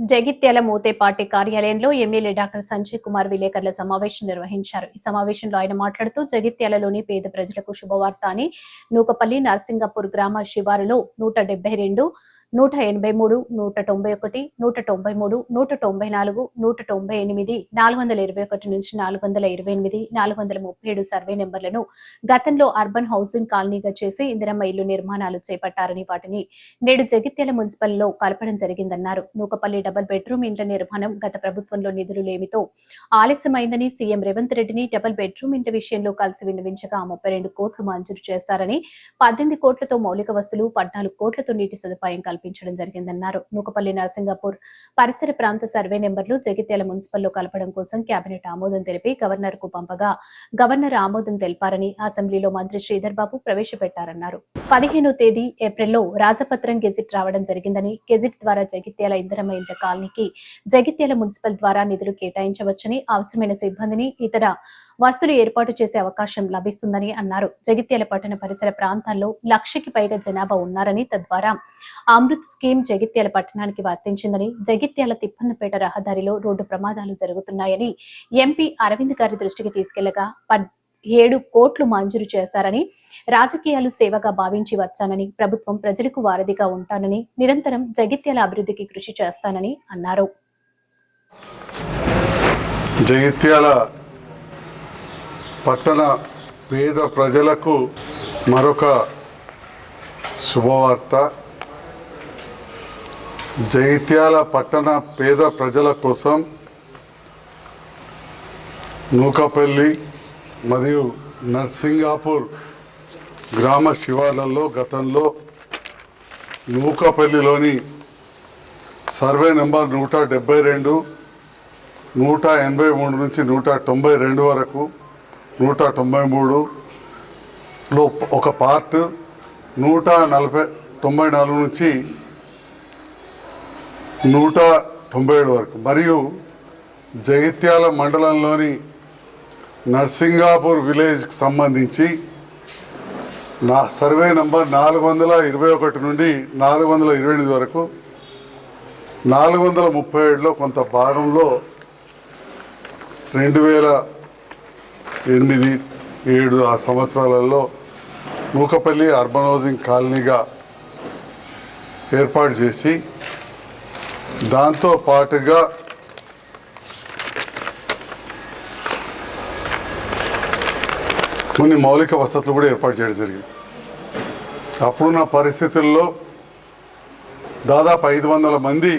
జగిత్యాల మూతేపాటి పార్టీ కార్యాలయంలో MLA doctor Sanjay Kumar విలేకరుల సమావేశం నిర్వహించారు. ఈ సమావేశంలో ఆయన మాట్లాడుతూ జగిత్యాలలోని పేద ప్రజలకు శుభవార్త అని నూకపల్లి నర్సింగపూర్ గ్రామ శివారులో నూట డెబ్బై రెండు నూట ఎనభై మూడు నూట తొంభై ఒకటి నూట తొంభై మూడు నూట తొంభై నాలుగు నూట తొంభై ఎనిమిది నాలుగు వందల ఇరవై ఒకటి నుంచి నాలుగు వందల ఇరవై ఎనిమిది నాలుగు వందల ముప్పై ఏడు సర్వే నెంబర్లను గతంలో అర్బన్ హౌసింగ్ కాలనీగా చేసి ఇందిరమ్మ ఇల్లు నిర్మాణాలు చేపట్టారని వాటిని నేడు జగిత్యాల మున్సిపల్లో కలపడం జరిగిందన్నారు. నూకపల్లి డబుల్ బెడ్రూమ్ ఇండ్ల నిర్మాణం గత ప్రభుత్వంలో నిధులు లేమితో ఆలస్యమైందని సీఎం రేవంత్ రెడ్డిని డబుల్ బెడ్రూమ్ ఇంటి విషయంలో కలిసి విన్నవించగా ముప్పై రెండు కోట్లు మంజూరు చేశారని పద్దెనిమిది కోట్లతో మౌలిక వస్తువులు పద్నాలుగు కోట్లతో నీటి సదుపాయం కల్పించడం జరిగిందన్నారు. నూకపల్లి నరసింగపూర్ పరిసర ప్రాంత సర్వే నెంబర్లు జగిత్యాల మున్సిపల్లో కలపడం కోసం కేబినెట్ ఆమోదం తెలిపి గవర్నర్కు పంపగా గవర్నర్ ఆమోదం తెలిపారని అసెంబ్లీలో మంత్రి శ్రీధర్ బాబు ప్రవేశపెట్టారన్నారు. పదిహేనో తేదీ ఏప్రిల్లో రాజపత్రం గెజిట్ రావడం జరిగిందని గెజిట్ ద్వారా జగిత్యాల ఇంధనమ ఇంట కాలనీకి జగిత్యాల మున్సిపల్ ద్వారా నిధులు కేటాయించవచ్చని అవసరమైన సిబ్బందిని ఇతర వస్తువులు ఏర్పాటు చేసే అవకాశం లభిస్తుందని అన్నారు. జగిత్యాల పట్టణ పరిసర ప్రాంతాల్లో లక్షకి పైగా జనాభా ఉన్నారని తద్వారా అమృత్ స్కీమ్ జగిత్యాల పట్టణానికి వర్తించిందని జగిత్యాల తిప్పన్నపేట రహదారిలో రోడ్డు ప్రమాదాలు జరుగుతున్నాయని ఎంపీ అరవింద్ గారి దృష్టికి తీసుకెళ్ళగా ఏడు కోట్లు మంజూరు చేశారని రాజకీయాలు సేవగా భావించి వచ్చానని ప్రభుత్వం ప్రజలకు వారధిగా ఉంటానని నిరంతరం జగిత్యాల అభివృద్ధికి కృషి చేస్తానని అన్నారు. జగిత్యాల పట్టణ పేద ప్రజలకు మరొక శుభవార్త. జగిత్యాల పట్టణ పేద ప్రజల కోసం నూకపల్లి మరియు నర్సింగాపూర్ గ్రామ శివార్లలో గతంలో నూకపల్లిలోని సర్వే నెంబర్ నూట డెబ్బై రెండు నూట ఎనభై మూడు నుంచి నూట తొంభై రెండు వరకు నూట తొంభై మూడులో ఒక పార్ట్ నూట నలభై తొంభై నాలుగు నుంచి నూట తొంభై ఏడు వరకు. మరియు జగిత్యాల మండలంలోని నర్సింగాపూర్ విలేజ్కి సంబంధించి నా సర్వే నంబర్ నాలుగు వందల ఇరవై ఒకటి నుండి నాలుగు వందల ఇరవై ఎనిమిది వరకు నాలుగు వందల ముప్పై ఏడులో కొంత భాగంలో రెండు వేల ఎనిమిది ఏడు ఆ సంవత్సరాలలో నూకపల్లి అర్బన్ హౌసింగ్ కాలనీగా ఏర్పాటు చేసి దాంతో పాటుగా కొన్ని మౌలిక వసతులు కూడా ఏర్పాటు చేయడం జరిగింది. అప్పుడున్న పరిస్థితుల్లో దాదాపు ఐదు వందల మంది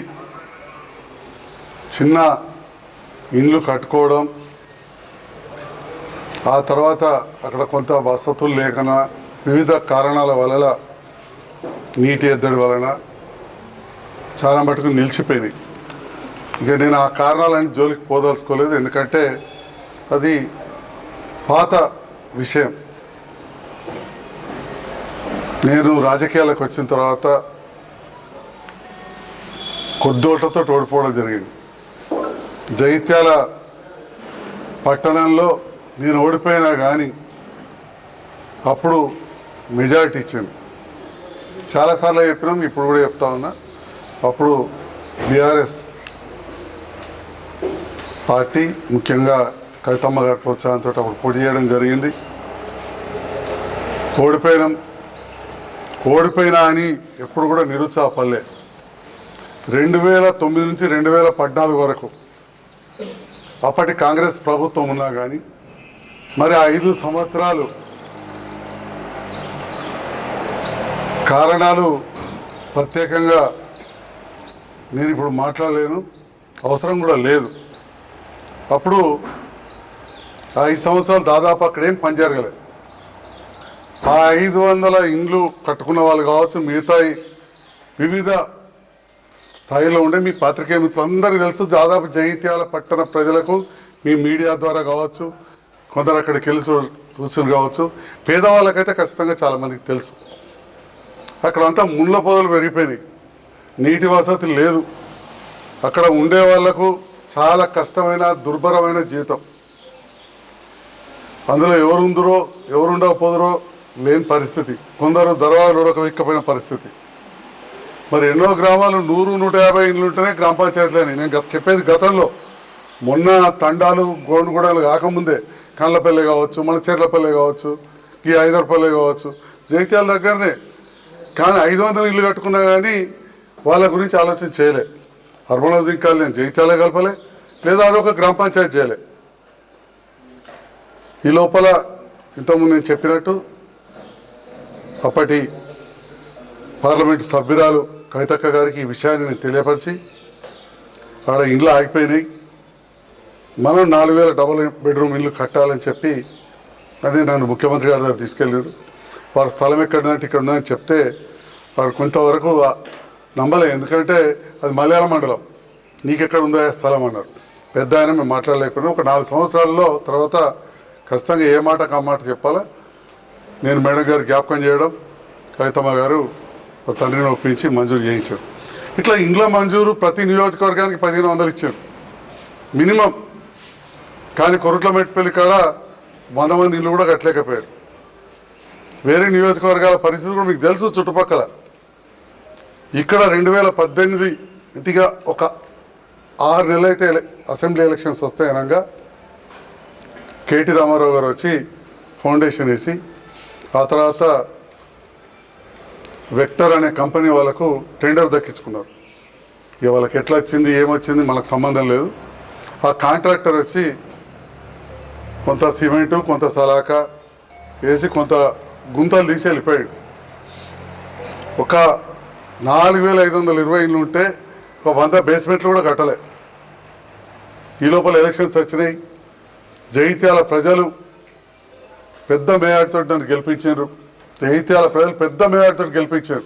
చిన్న ఇండ్లు కట్టుకోవడం ఆ తర్వాత అక్కడ కొంత వసతులు లేకన వివిధ కారణాల వలన నీటి ఎద్దడి వలన చాలా మటుకు నిలిచిపోయినాయి. ఇక నేను ఆ కారణాలని జోలికి పోదలుచుకోలేదు. ఎందుకంటే అది పాత విషయం. నేను రాజకీయాలకు వచ్చిన తర్వాత కొద్దోట్లతో ఓడిపోవడం జరిగింది. జగిత్యాల పట్టణంలో నేను ఓడిపోయినా కానీ అప్పుడు మెజారిటీ ఇచ్చింది చాలాసార్లు చెప్పినాం ఇప్పుడు కూడా చెప్తా ఉన్నా. అప్పుడు బీఆర్ఎస్ పార్టీ ముఖ్యంగా కవితమ్మ గారి ప్రోత్సాహంతో అప్పుడు పోటీ చేయడం జరిగింది. ఓడిపోయినాం. ఓడిపోయినా అని ఎప్పుడు కూడా నిరుత్సాహపడలే. రెండు వేల తొమ్మిది నుంచి రెండు వేల పద్నాలుగు వరకు అప్పటి కాంగ్రెస్ ప్రభుత్వం ఉన్నా కానీ మరి ఐదు సంవత్సరాలు కారణాలు ప్రత్యేకంగా నేను ఇప్పుడు మాట్లాడలేను అవసరం కూడా లేదు. అప్పుడు ఆ ఐదు సంవత్సరాలు దాదాపు అక్కడ ఏం పని జరగలేదు. ఆ ఐదు వందల ఇండ్లు కట్టుకున్న వాళ్ళు కావచ్చు మిగతా వివిధ స్థాయిలో ఉండే మీ పాత్రికేయ మిత్రులందరికీ తెలుసు దాదాపు జగిత్యాల పట్టణ ప్రజలకు మీ మీడియా ద్వారా కావచ్చు కొందరు అక్కడికి వెళ్ళి చూ- చూసిన కావచ్చు. పేదవాళ్ళకైతే ఖచ్చితంగా చాలామందికి తెలుసు. అక్కడ అంతా ముళ్ళ పొదలు పెరిగిపోయినాయి. నీటి వసతి లేదు. అక్కడ ఉండే వాళ్ళకు చాలా కష్టమైన దుర్భరమైన జీవితం. అందులో ఎవరుందరో ఎవరుండకపోదురో లేని పరిస్థితి. కొందరు దర్వాజలు ఉడకవిక్కపోయిన పరిస్థితి. మరి ఎన్నో గ్రామాలు నూరు నూట యాభై ఇండ్లు ఉంటేనే గ్రామ పంచాయతీలని నేను గత చెప్పేది గతంలో. మొన్న తండాలు గోండుగూడలు కాకముందే కండ్లపల్లి కావచ్చు మన చెర్లపల్లి కావచ్చు ఈ ఐదర్పల్లి కావచ్చు. జగిత్యాల దగ్గరనే. కానీ ఐదు వందల ఇల్లు కట్టుకున్నా కానీ వాళ్ళ గురించి ఆలోచన చేయలే. అర్బన్ హౌసింగ్ కాలనీ జగిత్యాలే కలపలే లేదా అదొక గ్రామ పంచాయతీ చేయలే. ఈ లోపల ఇంతకుముందు నేను చెప్పినట్టు అప్పటి పార్లమెంటు సభ్యురాలు కవితక్క గారికి ఈ విషయాన్ని నేను తెలియపరిచి ఆడ ఇండ్లు ఆగిపోయినాయి. మనం నాలుగు వేల డబుల్ బెడ్రూమ్ ఇల్లు కట్టాలని చెప్పి అదే నన్ను ముఖ్యమంత్రి గారి దగ్గర తీసుకెళ్ళారు. వారి స్థలం ఎక్కడంటే ఇక్కడ ఉందని చెప్తే వారు కొంతవరకు నమ్మలే. ఎందుకంటే అది మలయాళ మండలం. నీకెక్కడ ఉందో ఆ స్థలం అన్నారు. పెద్ద ఆయన మేము మాట్లాడలేకుండా ఒక నాలుగు సంవత్సరాల్లో తర్వాత ఖచ్చితంగా ఏ మాటకు ఆ మాట చెప్పాలా? నేను మేడం గారు జ్ఞాపకం చేయడం కవితమ్మ గారు తండ్రిని ఒప్పించి మంజూరు చేయించారు. ఇట్లా ఇండ్ల మంజూరు ప్రతి నియోజకవర్గానికి పదిహేను వందలు ఇచ్చారు. మినిమం. కానీ కొరట్ల మెట్పల్లి కాడ వంద మంది ఇల్లు కూడా కట్టలేకపోయారు. వేరే నియోజకవర్గాల పరిస్థితి కూడా మీకు తెలుసు చుట్టుపక్కల. ఇక్కడ రెండు వేల పద్దెనిమిది ఇంటిగా ఒక ఆరు నెలలు అయితే అసెంబ్లీ ఎలక్షన్స్ వస్తాయి అనగా కేటీ రామారావు గారు వచ్చి ఫౌండేషన్ వేసి ఆ తర్వాత వెక్టర్ అనే కంపెనీ వాళ్ళకు టెండర్ దక్కించుకున్నారు. ఇక వాళ్ళకి ఎట్లా వచ్చింది ఏమొచ్చింది మనకు సంబంధం లేదు. ఆ కాంట్రాక్టర్ వచ్చి కొంత సిమెంటు కొంత సలాక వేసి కొంత గుంతలు తీసి వెళ్ళిపోయాడు. ఒక నాలుగు వేల ఐదు వందల ఇరవై ఇళ్ళు ఉంటే ఒక వంద బేస్మెంట్లు కూడా కట్టలే. ఈ లోపల ఎలక్షన్స్ వచ్చినాయి. జగిత్యాల ప్రజలు పెద్ద మేయాడితో నన్ను గెలిపించారు. జగిత్యాల ప్రజలు పెద్ద మేయాడితో గెలిపించారు.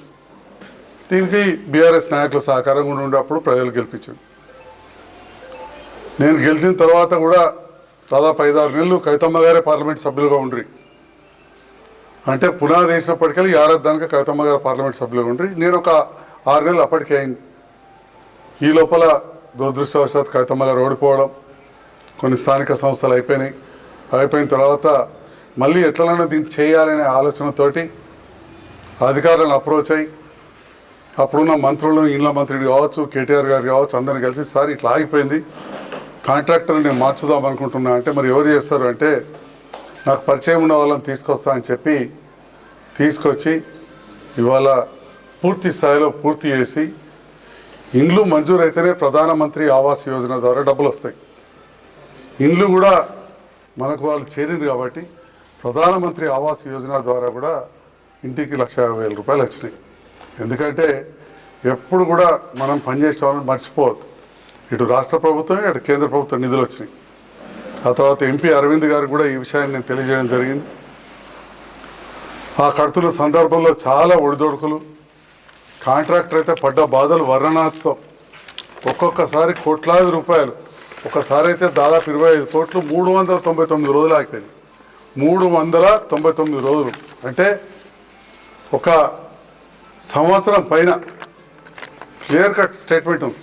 దీనికి బీఆర్ఎస్ నాయకుల సహకారం కూడా ఉండేటప్పుడు ప్రజలు గెలిపించారు. నేను గెలిచిన తర్వాత కూడా దాదాపు ఐదారు నెలలు కవితమ్మ గారే పార్లమెంట్ సభ్యులుగా ఉండ్రి. అంటే పునాది వేసినప్పటికీ ఏడాది దానికి కవితమ్మ గారు పార్లమెంట్ సభ్యులుగా ఉండ్రి. నేను ఒక ఆరు నెలలు అప్పటికే అయింది. ఈ లోపల దురదృష్టవశాత్ కవితమ్మ గారు ఓడిపోవడం కొన్ని స్థానిక సంస్థలు అయిపోయినాయి. అయిపోయిన తర్వాత మళ్ళీ ఎట్లనైనా దీన్ని చేయాలనే ఆలోచనతోటి అధికారులను అప్రోచ్ అయ్యి అప్పుడున్న మంత్రులను ఇండ్ల మంత్రిని కావచ్చు కేటీఆర్ గారు కావచ్చు అందరిని కలిసి సార్ ఇట్లా ఆగిపోయింది. కాంట్రాక్టర్ని నేను మార్చుదాం అనుకుంటున్నా అంటే మరి ఎవరు చేస్తారు అంటే నాకు పరిచయం ఉన్న వాళ్ళని తీసుకొస్తా అని చెప్పి తీసుకొచ్చి ఇవాళ పూర్తి స్థాయిలో పూర్తి చేసి ఇండ్లు మంజూరు అయితేనే ప్రధానమంత్రి ఆవాస్ యోజన ద్వారా డబ్బులు వస్తాయి. ఇండ్లు కూడా మనకు వాళ్ళు చేరింది కాబట్టి ప్రధానమంత్రి ఆవాస్ యోజన ద్వారా కూడా ఇంటికి లక్ష వేల రూపాయలు వచ్చినాయి. ఎందుకంటే ఎప్పుడు కూడా మనం పనిచేసే వాళ్ళని మర్చిపోవద్దు. ఇటు రాష్ట్ర ప్రభుత్వం ఇటు కేంద్ర ప్రభుత్వం నిధులు వచ్చినాయి. ఆ తర్వాత ఎంపీ అరవింద్ గారు కూడా ఈ విషయాన్ని నేను తెలియజేయడం జరిగింది. ఆ కడుతున్న సందర్భంలో చాలా ఒడిదొడుకులు కాంట్రాక్టర్ అయితే పడ్డ బాధలు వర్ణనాత్మకం. ఒక్కొక్కసారి కోట్లాది రూపాయలు ఒకసారి అయితే దాదాపు ఇరవై ఐదు కోట్లు మూడు వందల తొంభై తొమ్మిది రోజులు ఆగిపోయింది మూడు వందల తొంభై తొమ్మిది రోజులు. అంటే ఒక సంవత్సరం పైన క్లియర్ కట్ స్టేట్మెంట్ ఉంది.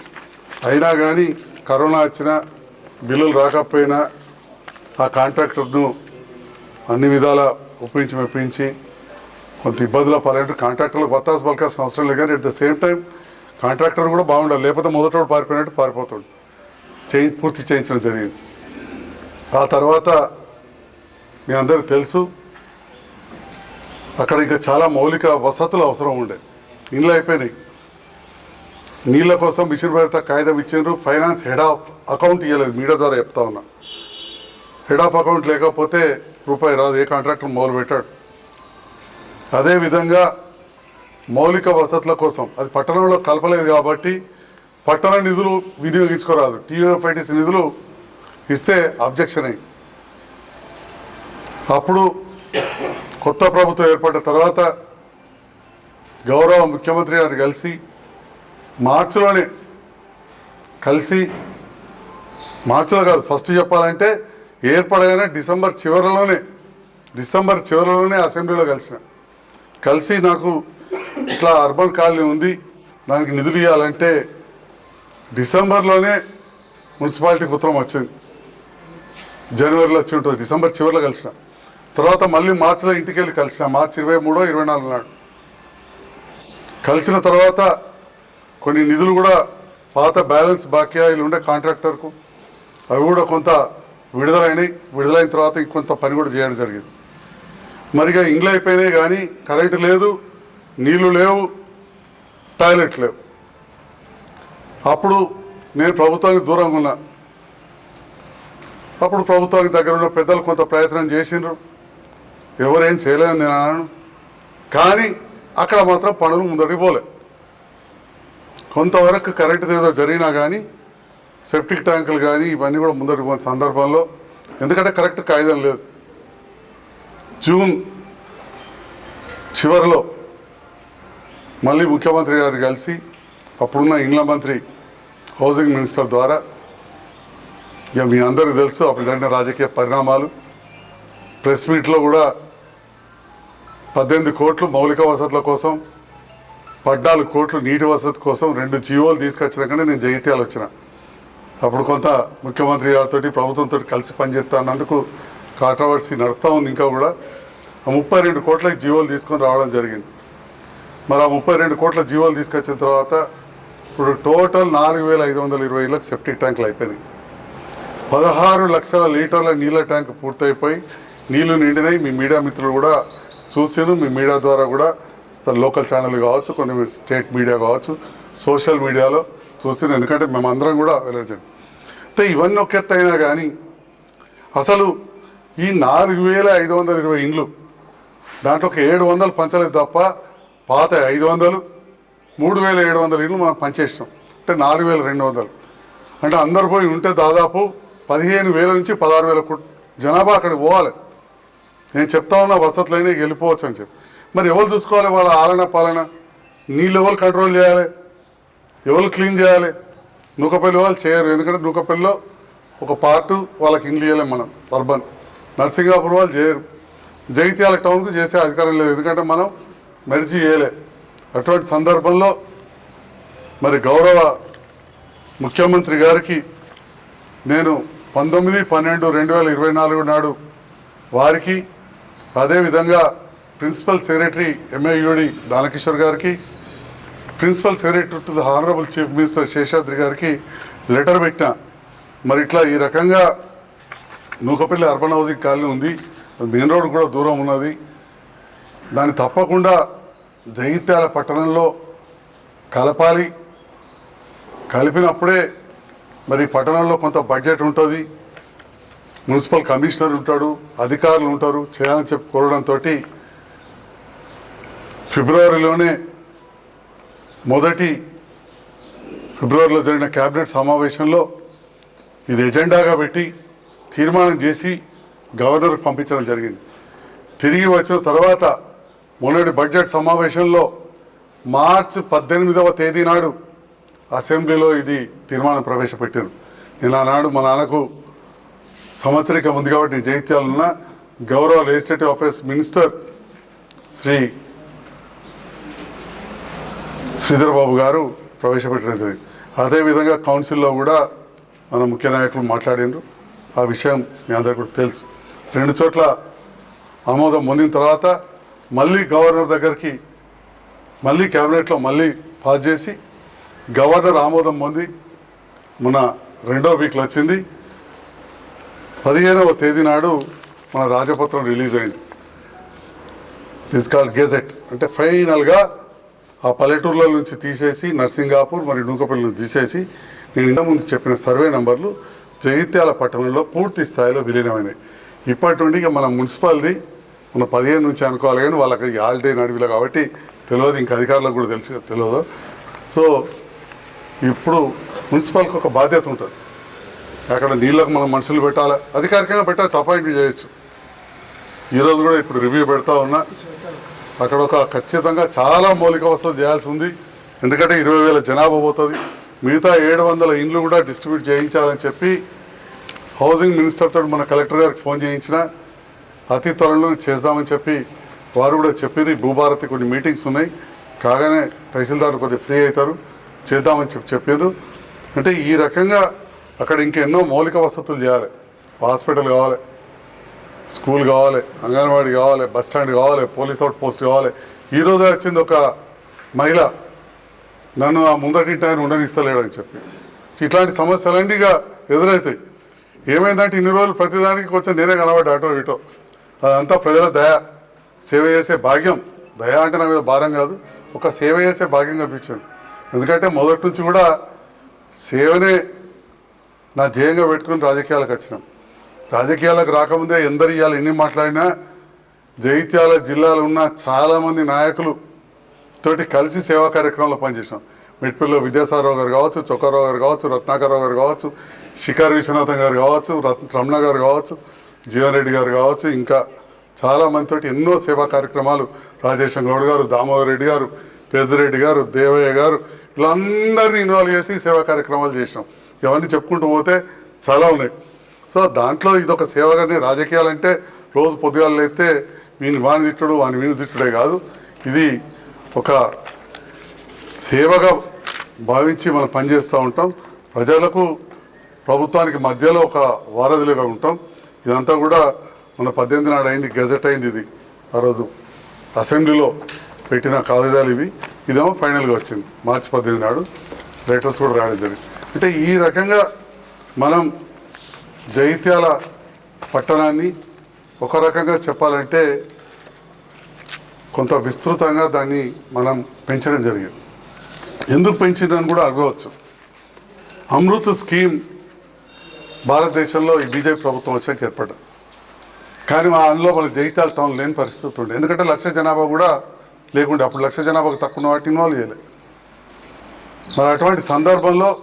అయినా కానీ కరోనా వచ్చినా బిల్లులు రాకపోయినా ఆ కాంట్రాక్టర్ను అన్ని విధాల ఒప్పించి మెప్పించి కొంత ఇబ్బందుల పాలంటే కాంట్రాక్టర్లకు బత్తాసు పలకాల్సిన అవసరం లేదు. కానీ at the same time contractor కూడా బాగుండాలి. లేకపోతే మొదటోడు పారిపోయినట్టు పారిపోతాడు. చేయి పూర్తి చేయించడం జరిగింది. ఆ తర్వాత మీ అందరికి తెలుసు అక్కడ ఇంకా చాలా మౌలిక వసతులు అవసరం ఉండే. ఇండ్లు అయిపోయినాయి. నీళ్ళ కోసం మిషన్ పెడతా కాగితం ఇచ్చిండ్రు. ఫైనాన్స్ హెడ్ ఆఫ్ అకౌంట్ ఇవ్వలేదు మీడియా ద్వారా చెప్తా ఉన్నా. హెడ్ ఆఫ్ అకౌంట్ లేకపోతే రూపాయి రాదు. ఏ కాంట్రాక్టర్ మొదలు పెట్టాడు? అదేవిధంగా మౌలిక వసతుల కోసం. అది పట్టణంలో కలపలేదు కాబట్టి పట్టణ నిధులు వినియోగించుకోరాదు. టీయూఎఫ్ఐటీసీ నిధులు ఇస్తే అబ్జెక్షన్ అయ్యి. అప్పుడు కొత్త ప్రభుత్వం ఏర్పడిన తర్వాత గౌరవ ముఖ్యమంత్రి గారు కలిసి మార్చిలోనే కలిసి మార్చిలో కాదు ఫస్ట్ చెప్పాలంటే ఏర్పడగానే డిసెంబర్ చివరిలోనే డిసెంబర్ చివరిలోనే అసెంబ్లీలో కలిసిన. కలిసి నాకు ఇట్లా అర్బన్ కాలనీ ఉంది దానికి నిధులు ఇవ్వాలంటే డిసెంబర్లోనే మున్సిపాలిటీ ఉత్తరం వచ్చింది. జనవరిలో వచ్చి ఉంటుంది డిసెంబర్ చివరిలో కలిసిన. తర్వాత మళ్ళీ మార్చిలో ఇంటికి వెళ్ళి కలిసిన మార్చి ఇరవై మూడో ఇరవై నాలుగు నాడు. కలిసిన తర్వాత కొన్ని నిధులు కూడా పాత బ్యాలెన్స్ బాక్యాయిలు ఉండే కాంట్రాక్టర్కు. అవి కూడా కొంత విడుదలైనవి విడుదలైన తర్వాత ఇంకొంత పని కూడా చేయడం జరిగింది. మరిగా ఇంగ్లు అయిపోయినాయి కానీ కరెంటు లేదు నీళ్ళు లేవు టాయిలెట్ లేవు. అప్పుడు నేను ప్రభుత్వానికి దూరంగా ఉన్నా. అప్పుడు ప్రభుత్వానికి దగ్గర ఉన్న పెద్దలు కొంత ప్రయత్నం చేసిండ్రు. ఎవరేం చేయలేదని నేను అన్నాను కానీ అక్కడ మాత్రం పనులు ముందడికి పోలే. కొంతవరకు కరెక్ట్ ఏదో జరిగినా కానీ సెప్టిక్ ట్యాంకులు కానీ ఇవన్నీ కూడా ముందడికి సందర్భంలో. ఎందుకంటే కరెక్ట్ కాగితం లేదు. జూన్ చివరిలో మళ్ళీ ముఖ్యమంత్రి గారు కలిసి అప్పుడున్న ఇండ్ల మంత్రి హౌసింగ్ మినిస్టర్ ద్వారా ఇక మీ అందరికీ తెలుసు అప్పుడు జరిగిన రాజకీయ పరిణామాలు. ప్రెస్ మీట్లో కూడా పద్దెనిమిది కోట్లు మౌలిక వసతుల కోసం పద్నాలుగు కోట్లు నీటి వసతి కోసం రెండు జీవోలు తీసుకొచ్చినాకనే నేను జగిత్యాలు వచ్చిన. అప్పుడు కొంత ముఖ్యమంత్రి గారితో ప్రభుత్వంతో కలిసి పనిచేస్తానందుకు కాంట్రవర్సీ నడుస్తూ ఉంది. ఇంకా కూడా ఆ ముప్పై రెండు కోట్లకి జీవోలు తీసుకొని రావడం జరిగింది. మరి ఆ ముప్పై రెండు కోట్ల జీవోలు తీసుకొచ్చిన తర్వాత ఇప్పుడు టోటల్ నాలుగు వేల ఐదు వందల ఇరవై ఇళ్ళకి సెప్టిక్ ట్యాంకులు అయిపోయినాయి. పదహారు లక్షల లీటర్ల నీళ్ళ ట్యాంక్ పూర్తయిపోయి నీళ్ళు నిండినాయి. మీ మీడియా మిత్రులు కూడా చూసాను మీ మీడియా ద్వారా కూడా లోకల్ ఛానల్ కావచ్చు కొన్ని స్టేట్ మీడియా కావచ్చు సోషల్ మీడియాలో చూస్తున్నాం ఎందుకంటే మేమందరం కూడా వెళ్ళొచ్చాం అయితే ఇవన్నీ ఒక కానీ అసలు ఈ నాలుగు వేల ఐదు వందల ఇరవై ఇండ్లు దాంట్లో ఒక ఏడు వందలు పంచలేదు తప్ప పాత ఐదు వందలు మూడు వేల ఏడు వందల ఇండ్లు మనం పంచేసినాం. అంటే నాలుగు వేల రెండు వందలు. అంటే అందరు పోయి ఉంటే దాదాపు పదిహేను వేల నుంచి పదహారు వేల జనాభా అక్కడికి పోవాలి. నేను చెప్తా ఉన్న వసతులైనా వెళ్ళిపోవచ్చు అని చెప్పి. మరి ఎవరు చూసుకోవాలి వాళ్ళ ఆలన పాలన? నీళ్ళు ఎవరు కంట్రోల్ చేయాలి. ఎవరు క్లీన్ చేయాలి? నూకపల్లి వాళ్ళు చేయరు. ఎందుకంటే నూకపల్లిలో ఒక పార్టు వాళ్ళకి ఇండ్లు చేయలేం మనం అర్బన్ నర్సింగాపూర్ వాళ్ళు చేయరు. జగిత్యాల టౌన్కు చేసే అధికారం లేదు. ఎందుకంటే మనం మెరిచి చేయలే అటువంటి సందర్భంలో మరి గౌరవ ముఖ్యమంత్రి గారికి నేను పంతొమ్మిది పన్నెండు రెండు వేల ఇరవై నాలుగు నాడు వారికి అదేవిధంగా ప్రిన్సిపల్ సెక్రటరీ ఎంఏయుడి దానకిషోర్ గారికి principal secretary to the honourable chief minister Seshadri గారికి లెటర్ పెట్టిన. మరి ఇట్లా ఈ రకంగా నూకపల్లి అర్బన్ హౌసింగ్ కాలనీ ఉంది. మెయిన్ రోడ్ కూడా దూరం ఉన్నది. దాన్ని తప్పకుండా జగిత్యాల పట్టణంలో కలపాలి. కలిపినప్పుడే మరి పట్టణంలో కొంత బడ్జెట్ ఉంటుంది. మున్సిపల్ కమిషనర్ ఉంటాడు అధికారులు ఉంటారు చేయాలని చెప్పి కోరడంతో ఫిబ్రవరిలోనే మొదటి ఫిబ్రవరిలో జరిగిన క్యాబినెట్ సమావేశంలో ఇది ఎజెండాగా పెట్టి తీర్మానం చేసి గవర్నర్కి పంపించడం జరిగింది. తిరిగి వచ్చిన తర్వాత మొన్నటి బడ్జెట్ సమావేశంలో మార్చి పద్దెనిమిదవ తేదీ నాడు అసెంబ్లీలో ఇది తీర్మానం ప్రవేశపెట్టారు. నేను ఆనాడు మా నాన్నకు సంవత్సరికం ఉంది కాబట్టి నేను జగిత్యాలున్న గౌరవ legislative affairs minister Shri Sridhar Babu గారు ప్రవేశపెట్టడం జరిగింది అదేవిధంగా కౌన్సిల్లో కూడా మన ముఖ్య నాయకులు మాట్లాడిండ్రు. ఆ విషయం మీ అందరికీ కూడా తెలుసు. రెండు చోట్ల ఆమోదం పొందిన తర్వాత మళ్ళీ గవర్నర్ దగ్గరికి మళ్ళీ క్యాబినెట్లో మళ్ళీ పాస్ చేసి గవర్నర్ ఆమోదం పొంది మన రెండో వీక్లో వచ్చింది. పదిహేనవ తేదీ నాడు మన రాజపత్రం రిలీజ్ అయింది. ఇస్ కాల్డ్ గెజెట్ అంటే ఫైనల్గా ఆ పల్లెటూర్ల నుంచి తీసేసి నర్సింగాపూర్ మరియు నూకపల్లి నుంచి తీసేసి నేను ఇంతకుముందు చెప్పిన సర్వే నంబర్లు జగిత్యాల పట్టణంలో పూర్తి స్థాయిలో విలీనమైనవి. ఇప్పటి నుండి ఇక మన మున్సిపాలిటీ మన పదిహేను నుంచి అనుకోవాలి కానీ వాళ్ళకి హాలిడే నడివిలో కాబట్టి తెలియదు ఇంకా అధికారులకు కూడా తెలుసు తెలియదు. సో ఇప్పుడు మున్సిపాలిటీకి ఒక బాధ్యత ఉంటుంది. అక్కడ నీళ్ళకు మనం మనుషులు పెట్టాలి? అధికారికైనా పెట్టచ్చు అపాయింట్మెంట్ చేయొచ్చు. ఈరోజు కూడా ఇప్పుడు రివ్యూ పెడతా ఉన్నా. అక్కడ ఒక ఖచ్చితంగా చాలా మౌలిక వసతులు చేయాల్సి ఉంది. ఎందుకంటే ఇరవై వేల జనాభా పోతుంది. మిగతా ఏడు వందల ఇండ్లు కూడా డిస్ట్రిబ్యూట్ చేయించాలని చెప్పి హౌసింగ్ మినిస్టర్తో మన కలెక్టర్ గారికి ఫోన్ చేయించిన. అతి త్వరలో చేద్దామని చెప్పి వారు కూడా చెప్పింది. భూభారతి కొన్ని మీటింగ్స్ ఉన్నాయి. కాగానే తహసీల్దార్ కొద్దిగా ఫ్రీ అవుతారు. చేద్దామని చెప్పి చెప్పారు. అంటే ఈ రకంగా అక్కడ ఇంకెన్నో మౌలిక వసతులు చేయాలి. హాస్పిటల్ కావాలి స్కూల్ కావాలి అంగన్వాడీ కావాలి బస్ స్టాండ్ కావాలి పోలీస్ అవుట్ పోస్ట్ కావాలి. ఈరోజు వచ్చింది ఒక మహిళ. నన్ను ఆ ముందటి ఆయన ఉండనిస్తలేడని చెప్పి. ఇట్లాంటి సమస్యలన్నీ ఇక ఎదురవుతాయి ఏమైందంటే ఇన్ని రోజులు ప్రతిదానికి కొంచెం నేనే కనబడ్డా అటో ఇటో. అదంతా ప్రజల దయ. సేవ చేసే భాగ్యం. దయ అంటే నా మీద భారం కాదు. ఒక సేవ చేసే భాగ్యం కనిపించింది ఎందుకంటే మొదటి నుంచి కూడా సేవనే నా ధ్యేయంగా పెట్టుకుని రాజకీయాలకు వచ్చినాం. రాజకీయాలకు రాకముందే ఎందరు ఇవాళ ఎన్ని మాట్లాడినా జగిత్యాల జిల్లాలో ఉన్న చాలామంది నాయకులు తోటి కలిసి సేవా కార్యక్రమంలో పనిచేసాం మిట్పిల్లో విద్యాసారావు గారు కావచ్చు చొక్కారావు గారు కావచ్చు రత్నాకరరావు గారు కావచ్చు శిఖర్ విశ్వనాథం గారు కావచ్చు రత్ రమణ గారు కావచ్చు జీవన్ రెడ్డి గారు కావచ్చు ఇంకా చాలామందితో ఎన్నో సేవా కార్యక్రమాలు రాజేశం గౌడ్ గారు దామోదర్ రెడ్డి గారు పెద్దిరెడ్డి గారు దేవయ్య గారు వీళ్ళందరినీ ఇన్వాల్వ్ చేసి సేవా కార్యక్రమాలు చేసినాం ఇవన్నీ చెప్పుకుంటూ పోతే చాలా ఉన్నాయి. సో దాంట్లో ఇది ఒక సేవగానే రాజకీయాలంటే రోజు పొద్దుగాలు లేస్తే వీని వాని తిట్టుడు వాని వీని తిట్టుడే కాదు. ఇది ఒక సేవగా భావించి మనం పనిచేస్తూ ఉంటాం. ప్రజలకు ప్రభుత్వానికి మధ్యలో ఒక వారధులుగా ఉంటాం. ఇదంతా కూడా మన పద్దెనిమిది నాడు అయింది గెజెట్ అయింది ఇది. ఆ రోజు అసెంబ్లీలో పెట్టిన కాగితాలు ఇవి. ఇదేమో ఫైనల్గా వచ్చింది మార్చి పద్దెనిమిది నాడు. లెటర్స్ కూడా రావడం జరిగింది. అంటే ఈ రకంగా మనం జైత్యాల పట్టణాన్ని ఒక రకంగా చెప్పాలంటే కొంత విస్తృతంగా దాన్ని మనం పెంచడం జరిగింది. ఎందుకు పెంచిందని కూడా అడగవచ్చు. అమృత్ స్కీమ్ భారతదేశంలో ఈ బీజేపీ ప్రభుత్వం వచ్చాక ఏర్పడ్డది. కానీ మా అందులో మన జైతాల టౌన్ లేని పరిస్థితి ఉండే. ఎందుకంటే లక్ష జనాభా కూడా లేకుండా. అప్పుడు లక్ష జనాభాకు తక్కువ వాటి వాటిని ఇన్వాల్వ్ చేయలేదు మరి అటువంటి సందర్భంలో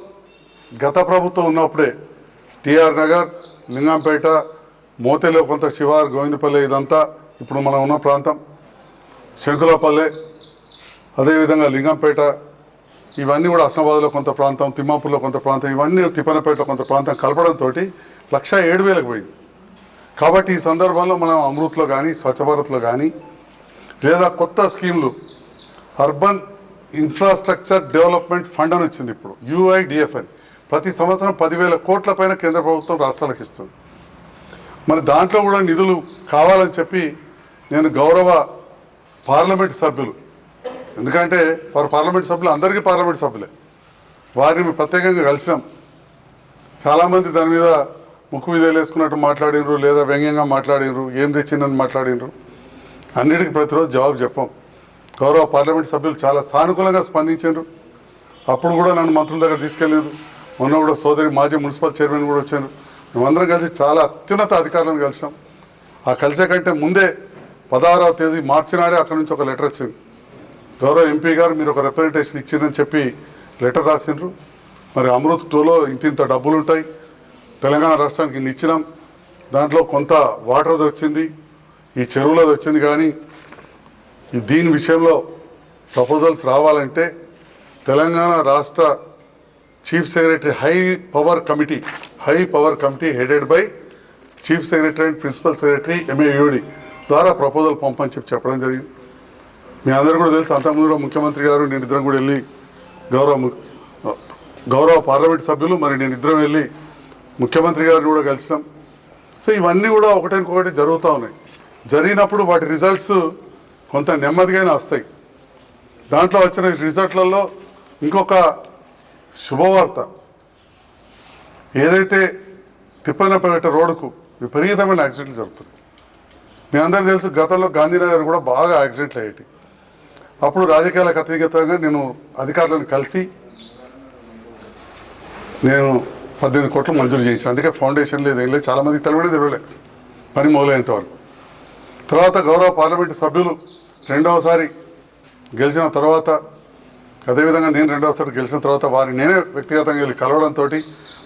గత ప్రభుత్వం ఉన్నప్పుడే టిఆర్ నగర్ లింగంపేట మోతేలో కొంత శివార్ గోవిందపల్లి ఇదంతా ఇప్పుడు మనం ఉన్న ప్రాంతం. శంకులపల్లె అదేవిధంగా లింగంపేట ఇవన్నీ కూడా అస్నాబాద్లో కొంత ప్రాంతం తిమ్మాపూర్లో కొంత ప్రాంతం ఇవన్నీ తిప్పనపేటలో కొంత ప్రాంతం కలపడంతో లక్ష ఏడు వేలకు పోయింది. కాబట్టి ఈ సందర్భంలో మనం అమృత్లో కానీ స్వచ్ఛ భారత్లో కానీ లేదా కొత్త స్కీమ్లు అర్బన్ ఇన్ఫ్రాస్ట్రక్చర్ డెవలప్మెంట్ ఫండ్ అని వచ్చింది ఇప్పుడు యుఐడిఎఫ్ఎన్. ప్రతి సంవత్సరం పదివేల కోట్ల పైన కేంద్ర ప్రభుత్వం రాష్ట్రాలకు ఇస్తుంది. మరి దాంట్లో కూడా నిధులు కావాలని చెప్పి నేను గౌరవ పార్లమెంట్ సభ్యులు. ఎందుకంటే వారు పార్లమెంట్ సభ్యులు అందరికీ పార్లమెంట్ సభ్యులే. వారిని మేము ప్రత్యేకంగా కలిసాం చాలామంది దాని మీద ముక్కు మీద వేసుకున్నట్టు మాట్లాడినరు లేదా వ్యంగ్యంగా మాట్లాడినరు ఏం తెచ్చిందని మాట్లాడినరు. అన్నిటికీ ప్రతిరోజు జవాబు చెప్పాం. గౌరవ పార్లమెంట్ సభ్యులు చాలా సానుకూలంగా స్పందించారు అప్పుడు కూడా నన్ను మంత్రుల దగ్గర తీసుకెళ్ళారు మొన్న కూడా సోదరి మాజీ మున్సిపల్ చైర్మన్ కూడా వచ్చారు. మేమందరం కలిసి చాలా అత్యున్నత అధికారులను కలిసాం ఆ కలిసే కంటే ముందే పదహారవ తేదీ మార్చి నాడే అక్కడి నుంచి ఒక లెటర్ వచ్చింది. గౌరవ ఎంపీ గారు మీరు ఒక రిప్రజెంటేషన్ ఇచ్చిందని చెప్పి లెటర్ రాసిండ్రు. మరి అమృత్ టూలో ఇంత ఇంత డబ్బులు ఉంటాయి తెలంగాణ రాష్ట్రానికి ఇన్ని ఇచ్చినాం. దాంట్లో కొంత వాటర్ది వచ్చింది. ఈ చెరువులది వచ్చింది కానీ ఈ దీని విషయంలో ప్రపోజల్స్ రావాలంటే తెలంగాణ రాష్ట్ర chief secretary high power committee high power committee headed by chief secretary and principal secretary MAUD ద్వారా ప్రపోజల్ పంపని చెప్పి చెప్పడం జరిగింది. మీ అందరూ కూడా తెలుసు అంతకుముందు కూడా ముఖ్యమంత్రి గారు నేను ఇద్దరం కూడా వెళ్ళి గౌరవ గౌరవ పార్లమెంట్ సభ్యులు మరి నేను ఇద్దరం వెళ్ళి ముఖ్యమంత్రి గారిని కూడా కలిసినాం. సో ఇవన్నీ కూడా ఒకటికొకటి జరుగుతూ ఉన్నాయి. జరిగినప్పుడు వాటి రిజల్ట్స్ కొంత నెమ్మదిగానే వస్తాయి. దాంట్లో వచ్చిన రిజల్ట్లలో ఇంకొక శుభవార్త. ఏదైతే తిప్పనపేట రోడ్డుకు విపరీతమైన యాక్సిడెంట్లు జరుగుతున్నాయి. మీ అందరూ తెలుసు గతంలో గాంధీనగర్ కూడా బాగా యాక్సిడెంట్లు అయ్యేటి అప్పుడు రాజకీయాలకు అతీతంగా నేను అధికారులను కలిసి నేను పద్దెనిమిది కోట్లు మంజూరు చేయించాను. అందుకే ఫౌండేషన్ లేదు ఏం లేదు చాలామందికి తెలియలేదు తెలియలే పని మొదలైనంత వరకు. తర్వాత గౌరవ పార్లమెంటు సభ్యులు రెండవసారి గెలిచిన తర్వాత అదేవిధంగా నేను రెండోసారి గెలిచిన తర్వాత వారిని నేనే వ్యక్తిగతంగా వెళ్ళి కలవడంతో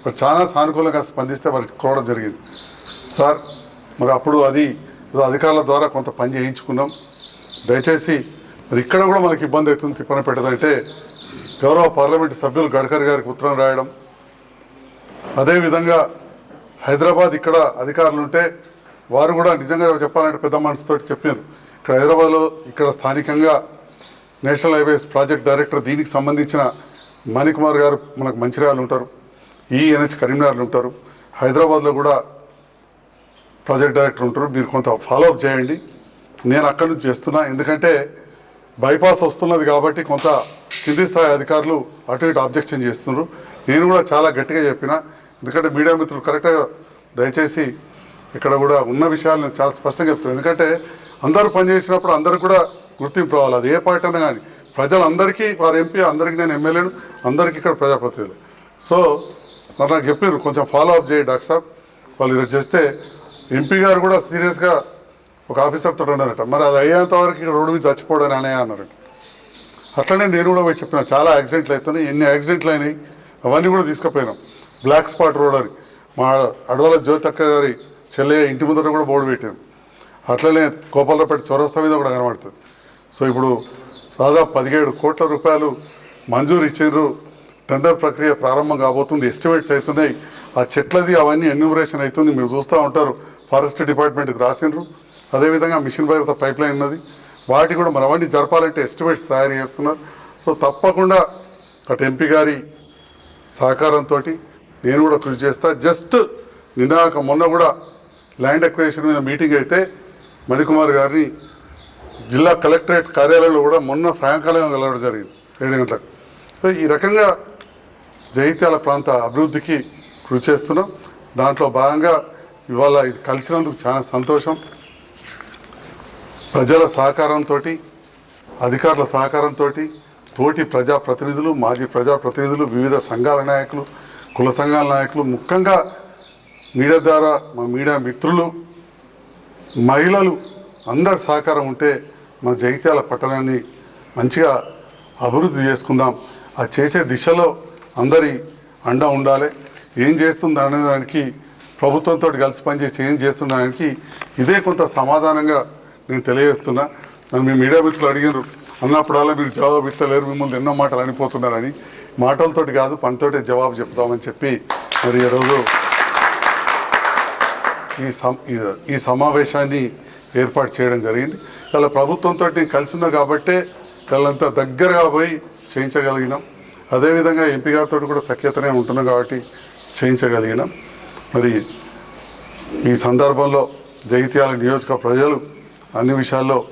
వారు చాలా సానుకూలంగా స్పందిస్తే వారికి కోవడం జరిగింది. సార్ మరి అప్పుడు అది అధికారుల ద్వారా కొంత పని చేయించుకున్నాం. దయచేసి మరి ఇక్కడ కూడా మనకి ఇబ్బంది అవుతుంది తిప్పని పెట్టదంటే గౌరవ పార్లమెంటు సభ్యులు గడ్కరీ గారికి ఉత్తరం రాయడం. అదేవిధంగా హైదరాబాద్ ఇక్కడ అధికారులు ఉంటే వారు కూడా నిజంగా చెప్పాలంటే పెద్ద మనసుతో చెప్పారు ఇక్కడ హైదరాబాద్లో ఇక్కడ స్థానికంగా నేషనల్ హైవేస్ ప్రాజెక్ట్ డైరెక్టర్ దీనికి సంబంధించిన మణికుమార్ గారు మనకు మంచిర్యాలు ఉంటారు ఈఎన్హెచ్ కరీంనగర్లు ఉంటారు హైదరాబాద్లో కూడా ప్రాజెక్ట్ డైరెక్టర్ ఉంటారు. మీరు కొంత ఫాలోఅప్ చేయండి. నేను అక్కడి నుంచి చేస్తున్నా. ఎందుకంటే బైపాస్ వస్తున్నది కాబట్టి కొంత కింది స్థాయి అధికారులు అటు ఇటు అబ్జెక్షన్ చేస్తున్నారు. నేను కూడా చాలా గట్టిగా చెప్పిన. ఎందుకంటే మీడియా మిత్రులు కరెక్ట్గా దయచేసి ఇక్కడ కూడా ఉన్న విషయాలను చాలా స్పష్టంగా చెప్తున్నాను ఎందుకంటే అందరూ పనిచేసినప్పుడు అందరూ కూడా గుర్తింపు రావాలి అది ఏ పార్టీ అయినా కానీ. ప్రజలందరికీ వారు ఎంపీ అందరికీ నేను ఎమ్మెల్యేను. అందరికీ ఇక్కడ ప్రజాప్రతినిధులు. సో మరి నాకు చెప్పారు కొంచెం ఫాలో అప్ చేయండి డాక్టర్ సాబ్. వాళ్ళు ఈరోజు చేస్తే ఎంపీ గారు కూడా సీరియస్గా ఒక ఆఫీసర్తో ఉన్నారట. మరి అది అయ్యేంత వరకు ఇక్కడ రోడ్డు మీద చచ్చిపోవడం అనే అన్నారట. అట్లనే నేను కూడా పోయి చెప్పిన చాలా యాక్సిడెంట్లు అవుతున్నాయి ఎన్ని యాక్సిడెంట్లు అయినాయి అవన్నీ కూడా తీసుకుపోయినాం. బ్లాక్ స్పాట్ రోడ్ అని. మా అడవల జ్యోతక్క గారి చెల్లె ఇంటి ముందర కూడా బోర్డు పెట్టాను అట్లనే గోపాలపేట చౌరస్తా మీద కూడా కనబడుతుంది. సో ఇప్పుడు దాదాపు పదిహేడు కోట్ల రూపాయలు మంజూరు ఇచ్చారు టెండర్ ప్రక్రియ ప్రారంభం కాబోతుంది. ఎస్టిమేట్స్ అవుతున్నాయి ఆ చెట్లది అవన్నీ ఎన్యూమరేషన్ అవుతుంది. మీరు చూస్తూ ఉంటారు. ఫారెస్ట్ డిపార్ట్మెంట్కి రాసిండ్రు. అదేవిధంగా మిషన్ భగీరథ పైప్ లైన్ ఉన్నది. వాటి కూడా మనం అవన్నీ జరపాలంటే ఎస్టిమేట్స్ తయారు చేస్తున్నారు. సో తప్పకుండా అటు ఎంపీ గారి సహకారంతో నేను కూడా కృషి చేస్తా. జస్ట్ నినాక మొన్న కూడా ల్యాండ్ అక్వేషన్ మీద మీటింగ్ అయితే మణికుమార్ గారిని జిల్లా కలెక్టరేట్ కార్యాలయంలో కూడా మొన్న సాయంకాలం వెళ్ళడం జరిగింది ఏడు గంటలకు. సో ఈ రకంగా జగిత్యాల ప్రాంత అభివృద్ధికి కృషి చేస్తున్నాం. దాంట్లో భాగంగా ఇవాళ ఇది కలిసినందుకు చాలా సంతోషం. ప్రజల సహకారంతో అధికారుల సహకారంతో తోటి ప్రజాప్రతినిధులు మాజీ ప్రజాప్రతినిధులు వివిధ సంఘాల నాయకులు కుల సంఘాల నాయకులు ముఖ్యంగా మీడియా ద్వారా మా మీడియా మిత్రులు మహిళలు అందరి సహకారం ఉంటే మన జగిత్యాల పట్టణాన్ని మంచిగా అభివృద్ధి చేసుకుందాం. అది చేసే దిశలో అందరి అండ ఉండాలి. ఏం చేస్తుంది అనే దానికి ప్రభుత్వంతో కలిసి పనిచేసి ఏం చేస్తున్నానికి ఇదే కొంత సమాధానంగా నేను తెలియజేస్తున్నా. నన్ను మీ మీడియా మిత్రులు అడిగారు అన్నప్పుడల్లా మీరు జవాబు ఇస్తలేరు మిమ్మల్ని ఎన్నో మాటలు అనిపోతున్నారని. మాటలతోటి కాదు పనితోటే జవాబు చెప్తామని చెప్పి మరి ఈరోజు ఈ ఈ- ఈ సమావేశాన్ని ఏర్పాటు చేయడం జరిగింది. అలా ప్రభుత్వంతో నేను కలిసి కాబట్టే వాళ్ళంతా దగ్గరగా పోయి చేయించగలిగినాం. అదేవిధంగా ఎంపీ గారితో కూడా సఖ్యతనే ఉంటున్నాం కాబట్టి చేయించగలిగినాం. మరి ఈ సందర్భంలో జగిత్యాల నియోజక ప్రజలు అన్ని విషయాల్లో